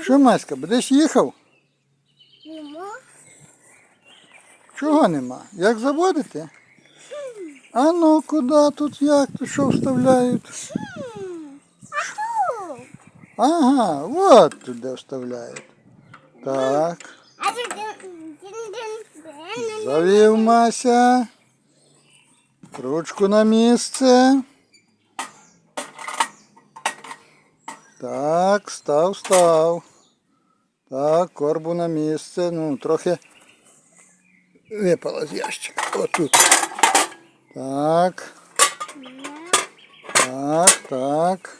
Що, Маська, будеш їхав? Нема. Чого нема? Як заводити? А ну куди тут як? Тут що вставляють? Ага, от туди вставляють. Так. Завів Мася. Ручку на місце. Так, став, став. Так, корбу на місце. Ну, трохи випало з ящика. Отут. Так, так, так.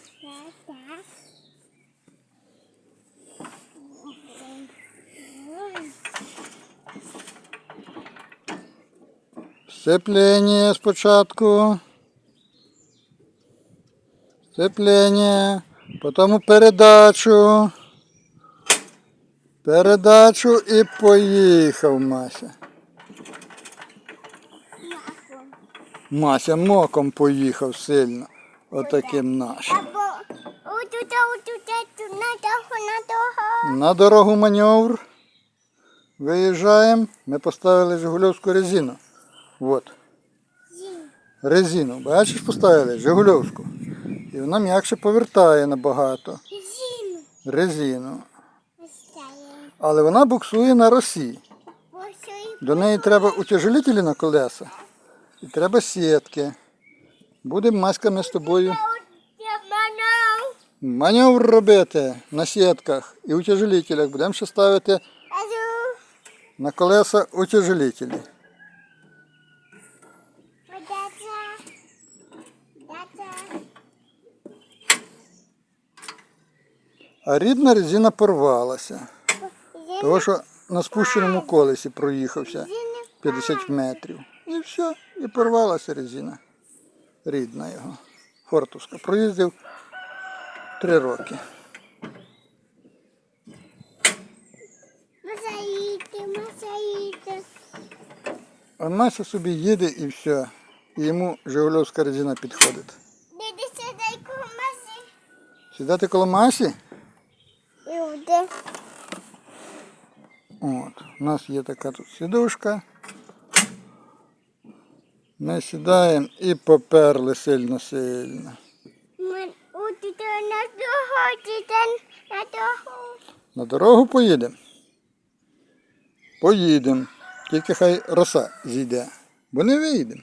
Сцепление спочатку. Сцепление. Потім передачу. Передачу і поїхав Мася. Мася моком поїхав сильно. Отаким нашим. На дорогу маневр. Виїжджаємо. Ми поставили Жигульовську резину. От. Резину. Бачиш, поставили Жигульовську. І вона м'якше повертає набагато. Резину. Але вона буксує на росі. До неї треба утяжелителі на колеса. І треба сітки. Будемо масками з тобою маневр робити на сітках і утяжелителях. Будемо ще ставити на колеса утяжелителі. Подача. А рідна резина порвалася. Тому що на спущеному колесі проїхався 50 метрів. І все, і порвалася резина. Рідна його. Фортуска. Проїздив 3 роки. А Мася собі їде і все. І йому Жигульовська резина підходить. Діди сідай масі. Сідати коло Масі? Люди. От, у нас є така тут сідушка. Ми сідаємо і поперли сильно-сильно. На того, на. На дорогу поїдемо? Поїдемо. Тільки хай роса зійде. Бо не виїдемо.